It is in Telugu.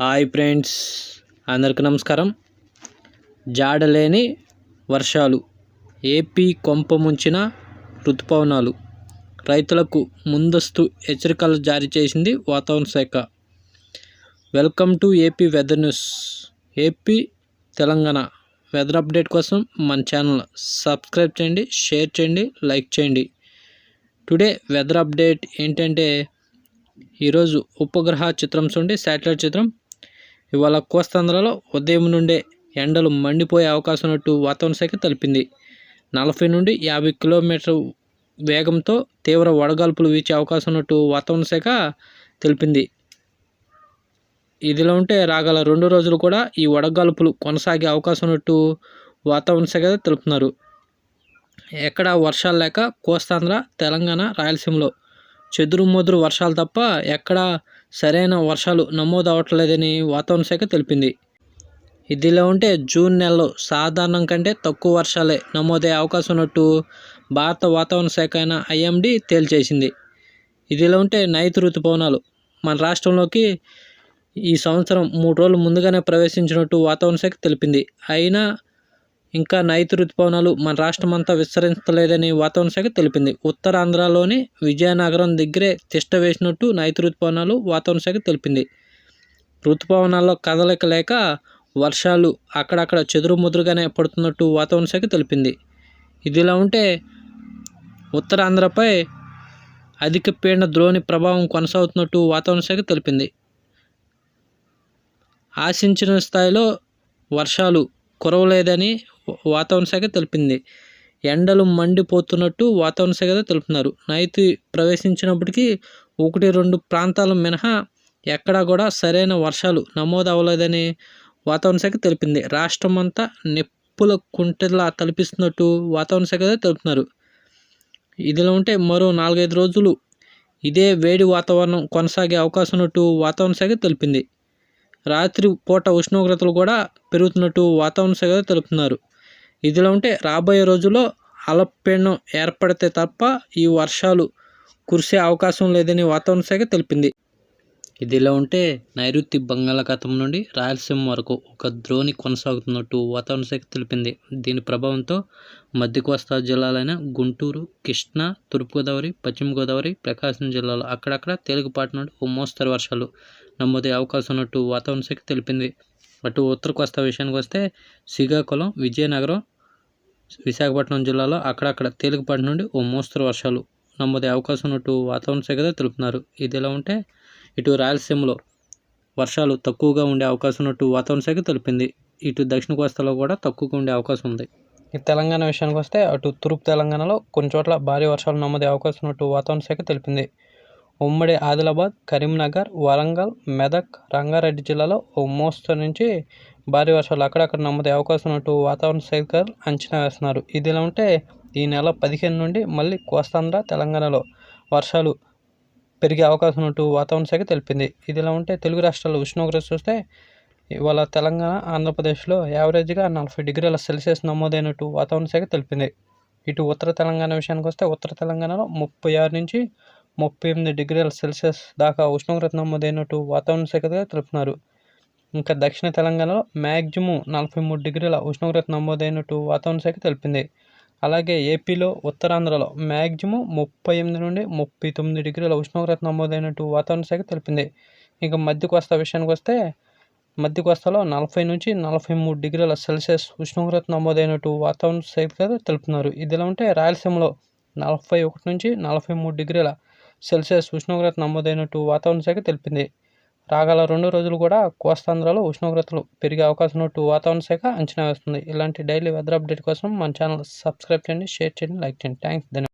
హాయ్ ఫ్రెండ్స్ అందరికి నమస్కారం. జాడలేని వర్షాలు ఏపీ కొంప ముంచిన ఋతుపవనాలు. రైతులకు ముందస్తు హెచ్చరికలు జారీ చేసింది వాతావరణ శాఖ. Welcome to AP weather news. AP Telangana weather update కోసం మన ఛానల్ సబ్స్క్రైబ్ చేయండి షేర్ చేయండి లైక్ చేయండి. టుడే వెదర్ అప్డేట్ ఏంటంటే ఈరోజు ఉపగ్రహ చిత్రం చూడండి శాటిలైట్ చిత్రం. ఇవాళ కోస్తాంధ్రలో ఉదయం నుండే ఎండలు మండిపోయే అవకాశం ఉన్నట్టు వాతావరణ శాఖ తెలిపింది. నలభై నుండి యాభై కిలోమీటర్ వేగంతో తీవ్ర వడగాల్పులు వీచే అవకాశం ఉన్నట్టు వాతావరణ శాఖ తెలిపింది. ఇదిలో ఉంటే రాగల రెండు రోజులు కూడా ఈ వడగాల్పులు కొనసాగే అవకాశం ఉన్నట్టు వాతావరణ శాఖ తెలుపుతున్నారు. ఎక్కడ వర్షాలు లేక కోస్తాంధ్ర తెలంగాణ రాయలసీమలో చెదురుమదురు వర్షాలు తప్ప ఎక్కడా సరైన వర్షాలు నమోదు అవ్వట్లేదని వాతావరణ శాఖ తెలిపింది. ఇదిలా ఉంటే జూన్ నెలలో సాధారణం కంటే తక్కువ వర్షాలే నమోదయ్యే అవకాశం ఉన్నట్టు భారత వాతావరణ శాఖ అయిన ఐఎండి తేల్చేసింది. ఇదిలా ఉంటే నైతు ఋతుపవనాలు మన రాష్ట్రంలోకి ఈ సంవత్సరం మూడు రోజులు ముందుగానే ప్రవేశించినట్టు వాతావరణ శాఖ తెలిపింది. అయినా ఇంకా నైతి ఋతుపవనాలు మన రాష్ట్రం అంతా విస్తరించలేదని వాతావరణ శాఖ తెలిపింది. ఉత్తరాంధ్రలోని విజయనగరం దగ్గరే తిష్ట వేసినట్టు నైతి ఋతుపవనాలు వాతావరణ శాఖ తెలిపింది. ఋతుపవనాల్లో కదలిక లేక వర్షాలు అక్కడక్కడ చెదురుముదురుగానే పడుతున్నట్టు వాతావరణ శాఖ తెలిపింది. ఇదిలా ఉంటే ఉత్తరాంధ్రపై అధిక పీడన ద్రోణి ప్రభావం కొనసాగుతున్నట్టు వాతావరణ శాఖ తెలిపింది. ఆశించిన స్థాయిలో వర్షాలు కురవలేదని వాతావరణ శాఖ తెలిపింది. ఎండలు మండిపోతున్నట్టు వాతావరణ శాఖ తెలుపుతున్నారు. నైతి ప్రవేశించినప్పటికీ ఒకటి రెండు ప్రాంతాల మినహా ఎక్కడా కూడా సరైన వర్షాలు నమోదు అవ్వలేదని వాతావరణ శాఖ తెలిపింది. రాష్ట్రం అంతా నిప్పుల కుంటలా తలపిస్తున్నట్టు వాతావరణ శాఖ తెలుపుతున్నారు. ఇదిలో ఉంటే మరో నాలుగైదు రోజులు ఇదే వేడి వాతావరణం కొనసాగే అవకాశం ఉన్నట్టు వాతావరణ శాఖ తెలిపింది. రాత్రి పూట ఉష్ణోగ్రతలు కూడా పెరుగుతున్నట్టు వాతావరణ శాఖ తెలుపుతున్నారు. ఇదిలా ఉంటే రాబోయే రోజుల్లో అలపీడనం ఏర్పడితే తప్ప ఈ వర్షాలు కురిసే అవకాశం లేదని వాతావరణ శాఖ తెలిపింది. ఇదిలా ఉంటే నైరుతి బంగాళాఖాతం నుండి రాయలసీమ వరకు ఒక ద్రోణి కొనసాగుతున్నట్టు వాతావరణ శాఖ తెలిపింది. దీని ప్రభావంతో మధ్య కోస్తా జిల్లాలైన గుంటూరు కృష్ణా తూర్పుగోదావరి పశ్చిమ గోదావరి ప్రకాశం జిల్లాలో అక్కడక్కడ తేలికపాటి నుండి ఓ మోస్తరు వర్షాలు నమోదే అవకాశం ఉన్నట్టు వాతావరణ శాఖ తెలిపింది. అటు ఉత్తర కోస్తా విషయానికి వస్తే శ్రీకాకుళం విజయనగరం విశాఖపట్నం జిల్లాలో అక్కడక్కడ తేలికపాటి నుండి ఓ మోస్తరు వర్షాలు నమోదే అవకాశం ఉన్నట్టు వాతావరణ శాఖ తెలుపుతున్నారు ఇది ఎలా ఉంటే ఇటు రాయలసీమలో వర్షాలు తక్కువగా ఉండే అవకాశం ఉన్నట్టు వాతావరణ శాఖ తెలిపింది. ఇటు దక్షిణ కోస్తాలో కూడా తక్కువగా ఉండే అవకాశం ఉంది. ఈ తెలంగాణ విషయానికి వస్తే అటు తూర్పు తెలంగాణలో కొన్ని చోట్ల భారీ వర్షాలు నమోదే అవకాశం ఉన్నట్టు వాతావరణ శాఖ తెలిపింది. ఉమ్మడి ఆదిలాబాద్ కరీంనగర్ వరంగల్ మెదక్ రంగారెడ్డి జిల్లాలో ఓ మోస్తరు నుంచి భారీ వర్షాలు అక్కడక్కడ నమ్మదే అవకాశం ఉన్నట్టు వాతావరణ శాఖ అంచనా వేస్తున్నారు. ఇదిలా ఉంటే ఈ నెల పదిహేను నుండి మళ్ళీ కోస్తాంధ్ర తెలంగాణలో వర్షాలు పెరిగే అవకాశం ఉన్నట్టు వాతావరణ శాఖ తెలిపింది. ఇదిలా ఉంటే తెలుగు రాష్ట్రాల్లో ఉష్ణోగ్రత చూస్తే ఇవాళ తెలంగాణ ఆంధ్రప్రదేశ్లో యావరేజ్గా నలభై డిగ్రీల సెల్సియస్ నమోదైనట్టు వాతావరణ శాఖ తెలిపింది. ఇటు ఉత్తర తెలంగాణ విషయానికి వస్తే ఉత్తర తెలంగాణలో ముప్పై ఆరు నుంచి ముప్పై ఎనిమిది డిగ్రీల సెల్సియస్ దాకా ఉష్ణోగ్రత నమోదైనట్టు వాతావరణ శాఖగా తెలుపుతున్నారు. ఇంకా దక్షిణ తెలంగాణలో మ్యాక్సిమం నలభై మూడు డిగ్రీల ఉష్ణోగ్రత నమోదైనట్టు వాతావరణ శాఖ తెలిపింది. అలాగే ఏపీలో ఉత్తరాంధ్రలో మ్యాక్సిమం ముప్పై ఎనిమిది నుండి ముప్పై తొమ్మిది డిగ్రీల ఉష్ణోగ్రత నమోదైనట్టు వాతావరణ శాఖ తెలిపింది. ఇంకా మధ్య కోస్తా విషయానికి వస్తే మధ్య కోస్తాలో నలభై నుంచి నలభై మూడు డిగ్రీల సెల్సియస్ ఉష్ణోగ్రత నమోదైనట్టు వాతావరణ శాఖ తెలుపుతున్నారు. ఇదిలా ఉంటే రాయలసీమలో నలభై ఒకటి నుంచి నలభై మూడు డిగ్రీల సెల్సియస్ ఉష్ణోగ్రత నమోదైనట్టు వాతావరణ శాఖ తెలిపింది. రాగల రెండు రోజులు కూడా కోస్తాంధ్రలో ఉష్ణోగ్రతలు పెరిగే అవకాశం ఉన్నట్టు వాతావరణ శాఖ అంచనా వేస్తుంది. ఇలాంటి డైలీ వెదర్ అప్డేట్ కోసం మన ఛానల్ సబ్స్క్రైబ్ చేయండి షేర్ చేయండి లైక్ చేయండి. థ్యాంక్స్ ధన్యవాదాలు.